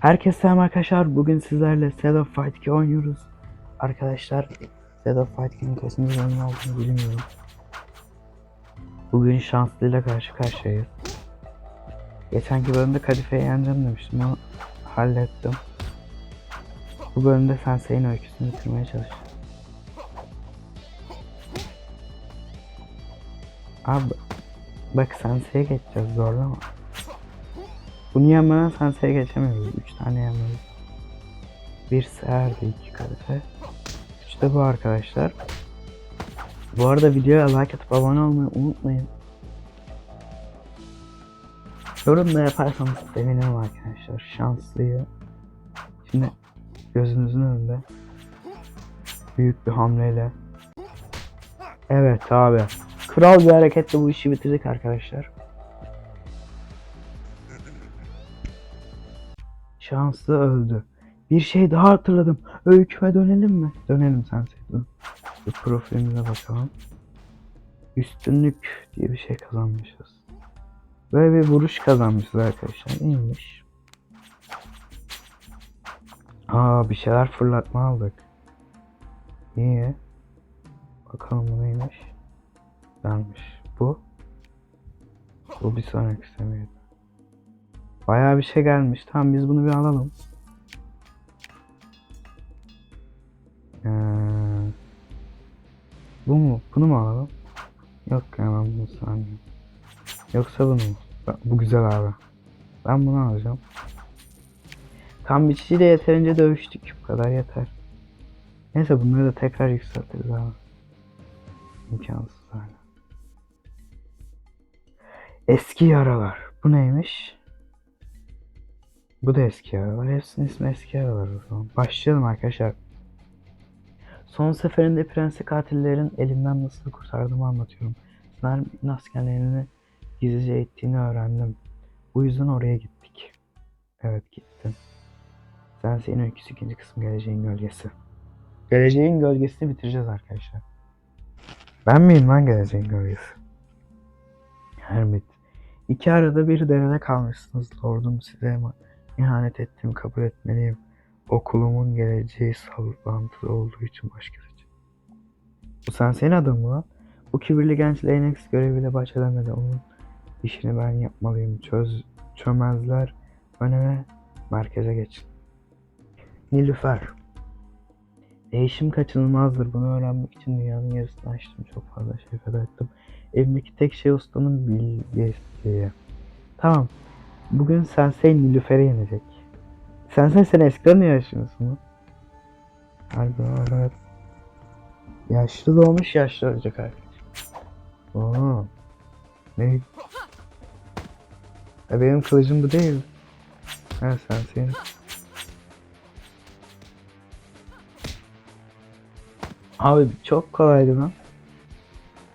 Herkese selam arkadaşlar. Bugün sizlerle Set of Fight 2 oynuyoruz. Arkadaşlar Set of Fight 2'nin kaçıncı oyun olduğunu bilmiyorum. Bugün şanslıyla karşı karşıyayız. Geçenki bölümde Kadife'yi yeneceğim demiştim ama hallettim. Bu bölümde Sensei'nin öyküsünü bitirmeye çalışacağım. Abi bak Sensei'ye geçeceğiz zorlama. Bunu yemeden Sensei'ye geçemiyoruz. 3 tane yemeyiz. Bir seherdi iki kadife. Üç de bu arkadaşlar. Bu arada videoya like atıp abone olmayı unutmayın. Yorum da yaparsanız sevinirim arkadaşlar. Şanslıyı. Şimdi gözünüzün önünde. Büyük bir hamleyle. Evet abi. Kral bir hareketle bu işi bitirdik arkadaşlar. Şanslı öldü. Bir şey daha hatırladım. Öyküme dönelim mi? Dönelim sen dur. Bir profilimize bakalım. Üstünlük diye bir şey kazanmışız. Böyle bir vuruş kazanmışız arkadaşlar. İyiymiş. Aa bir şeyler fırlatma aldık. İyi. Bakalım bu neymiş? Güzelmiş. Bu. Bu bir sonraki seviyede. Bayağı bir şey gelmiş. Tamam biz bunu bir alalım. Ee, bu mu? Bunu mu alalım? Yok ya ben bunu sanmıyorum. Yoksa bunu mu? Bu güzel abi. Ben bunu alacağım. Kan biçiciyle yeterince dövüştük. Bu kadar yeter. Neyse bunları da tekrar yükseltiriz abi. İmkansız hala. Eski yaralar. Bu neymiş? Bu da eski yaralar. Hepsinin ismi eski yaralar o. Başlayalım arkadaşlar. Son seferinde prensi katillerin elimden nasıl kurtardığımı anlatıyorum. Snarm'in askerlerini gizlice ettiğini öğrendim. Bu yüzden oraya gittik. Evet gittim. Sen senin öyküsü ikinci kısım geleceğin gölgesi. Geleceğin gölgesini bitireceğiz arkadaşlar. Ben miyim lan geleceğin gölgesi? Hermit. İki arada bir derede kalmışsınız lordum size ama ihanet ettiğimi kabul etmeliyim. Okulumun geleceği sallantılı olduğu için baş görecek. Bu sen senin adın mı lan? Bu kibirli genç Lennox göreviyle baş edemedi. Onun işini ben yapmalıyım. Çöz, çömezler öneme merkeze geçin. Nilüfer. Değişim kaçınılmazdır. Bunu öğrenmek için dünyanın yarısını açtım. Çok fazla şey feda ettim. Evimdeki tek şey ustanın bilgisi. Tamam. Bugün Sensei Nilüfer'i yenecek. Sensei sen eskiden mi yaşıyorsun mu? Harbi evet. Yaşlı doğmuş yaşlı ölecek arkadaş. Oo. Ne? E benim kılıcım bu değil. Ha Sensei'nin. Abi çok kolaydı lan.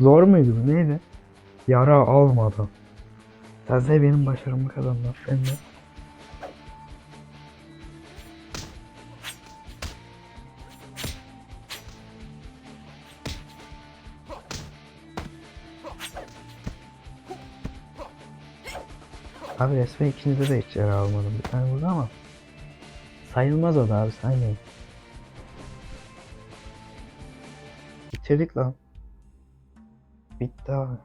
Zor muydu bu neydi? Yara almadan. Sensei benim başarımı kazandı. Ben de. Abi resmen ikincide de hiç yara almadım. Bir tane vurdu ama. Sayılmaz o da abi saymayın. Bitirdik lan. Bitti abi.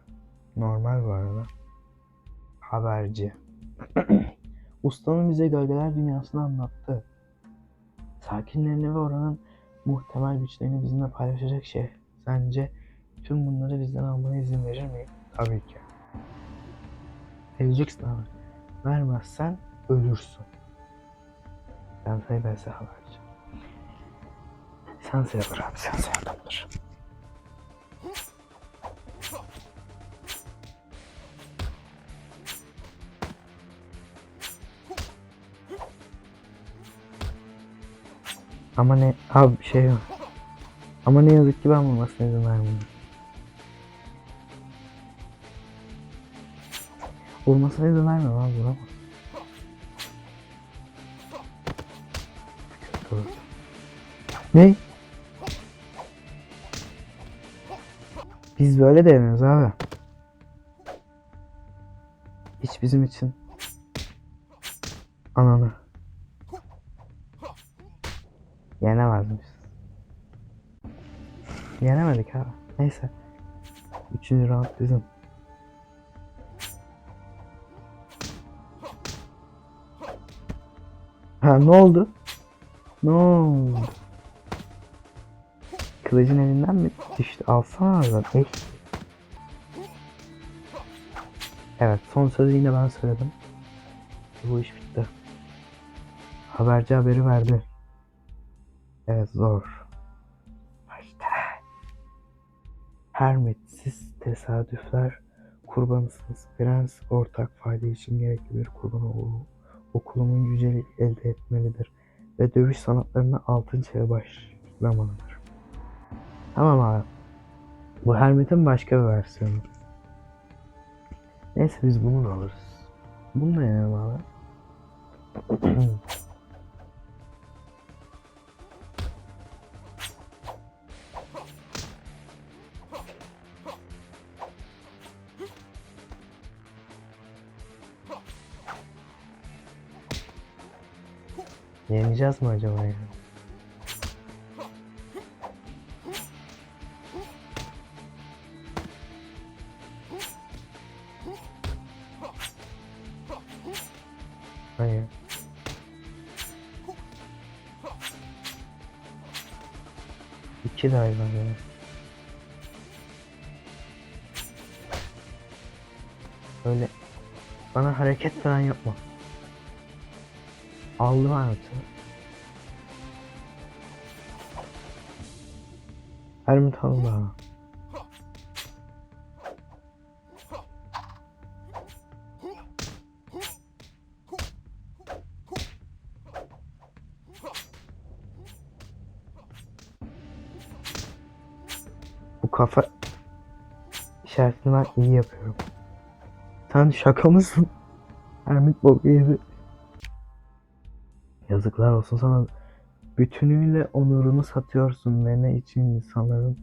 Normal bu arada. Haberci. Ustanın bize gölgeler dünyasını anlattı. Sakinlerini ve oranın muhtemel güçlerini bizimle paylaşacak şey. Sence tüm bunları bizden almana izin verir miyim? Tabii ki. Vereceksin abi. Vermezsen ölürsün. Ben sayı ben size haberci. Sen sayılır abi sen sayılır. Ama ne abi bir şey yok. Ama ne yazık ki ben bulmasına izin vermedim. Vurmasına izin vermiyorum abi oldu. Ne? Biz böyle de yemiyoruz abi. Hiç bizim için. Ananı. Yenemezmiş. Yenemedik abi. Neyse. Üçüncü round bizim. Ha ne oldu? Ne oldu? Kılıcın elinden mi düştü? Alsana oradan. Ey. Evet son sözü yine ben söyledim. Bu iş bitti. Haberci haberi verdi. Evet zor. Başta. Hermit siz tesadüfler kurbanısınız. Prens ortak fayda için gerekli bir kurban oğlu. Okulumun yücelik elde etmelidir. Ve dövüş sanatlarına altın çağı başlamalıdır. Tamam abi. Bu Hermit'in başka bir versiyonu. Neyse biz bunu da alırız. Bunu da yenelim abi. Yeneceğiz mi acaba ya? Hayır. İki de hayvan ya. Öyle bana hareket falan yapma. Aldım hayatı. Hermit aldı ha. Bu kafa işaretini ben iyi yapıyorum. Sen şaka mısın? Hermit boku yedi. Yazıklar olsun sana. Bütünüyle onurunu satıyorsun ve ne için insanların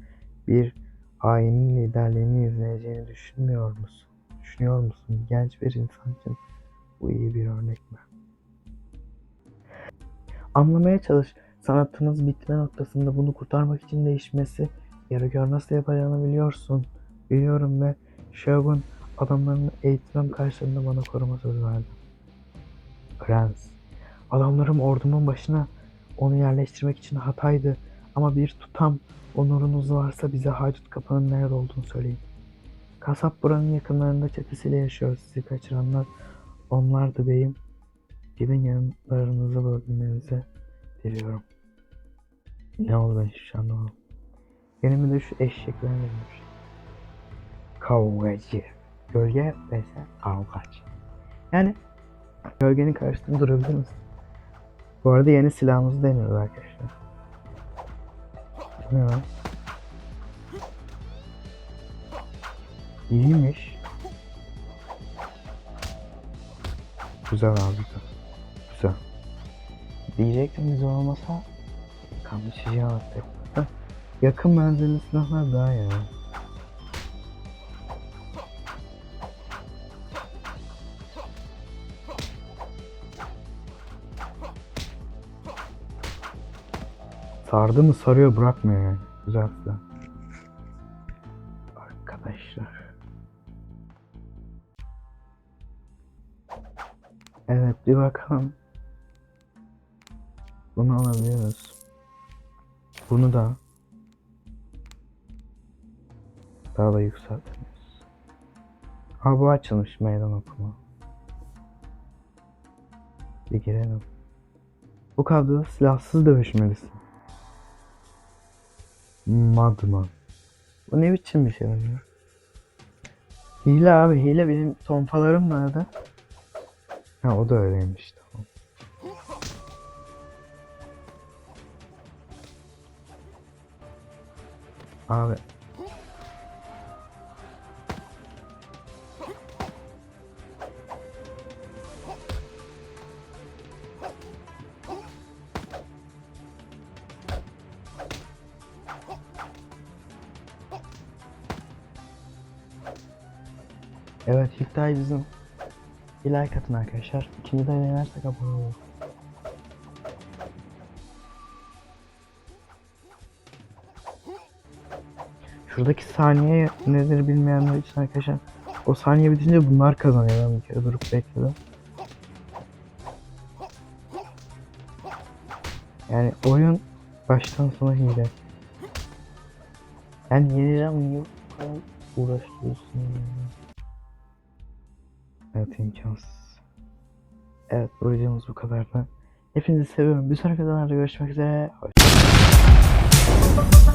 bir hainin liderliğini izleyeceğini düşünmüyor musun? Düşünüyor musun? Genç bir insan için bu iyi bir örnek mi? Anlamaya çalış. Sanatınız bitme noktasında bunu kurtarmak için değişmesi gerekiyor. Nasıl yapacağını biliyorsun. Biliyorum ve Shogun adamlarını eğitmem karşılığında bana koruma sözü verdi. Prens. Adamlarım ordumun başına onu yerleştirmek için hataydı. Ama bir tutam onurunuz varsa bize haydut kapının nerede olduğunu söyleyin. Kasap buranın yakınlarında çetesiyle yaşıyor. Sizi kaçıranlar onlardı beyim. Gidin yanlarınızı bulabilmenizi diliyorum. Ne oldu ben hiçbir şey anlamadım. Benim de şu eşekler neymiş? Kavgacı. Gölge vs kavgacı. Yani gölgenin karşısında durabilir misin? Bu arada yeni silahımızı deniyoruz arkadaşlar. Ne var? İyiymiş. Güzel abi güzel. Güzel. Diyecektim güzel olmasa kanlı attık. Heh, Yakın menzilli silahlar daha iyi. Sardı mı sarıyor bırakmıyor yani. Güzel silah. Arkadaşlar. Evet bir bakalım. Bunu alabiliyoruz. Bunu da daha da yükseltemiyoruz. Ha bu açılmış meydan okuma. Bir girelim. Bu kadroda silahsız dövüşmelisin. Madman. Bu ne biçim bir şey ya? Hile abi hile benim tonfalarım nerede? Ha o da öyleymiş tamam. Abi. Evet ilk daha bizim. Bir like arkadaşlar. İkinci de denersek abone olur. Şuradaki saniye nedir bilmeyenler için arkadaşlar. O saniye bitince bunlar kazanıyor. Ben bir kere durup bekledim. Yani oyun baştan sona hile. Yani yeniden niye bu? Yani. Evet imkansız. Evet bu videomuz bu kadardı. Hepinizi seviyorum. Bir sonraki videolarda görüşmek üzere. Hoşçakalın.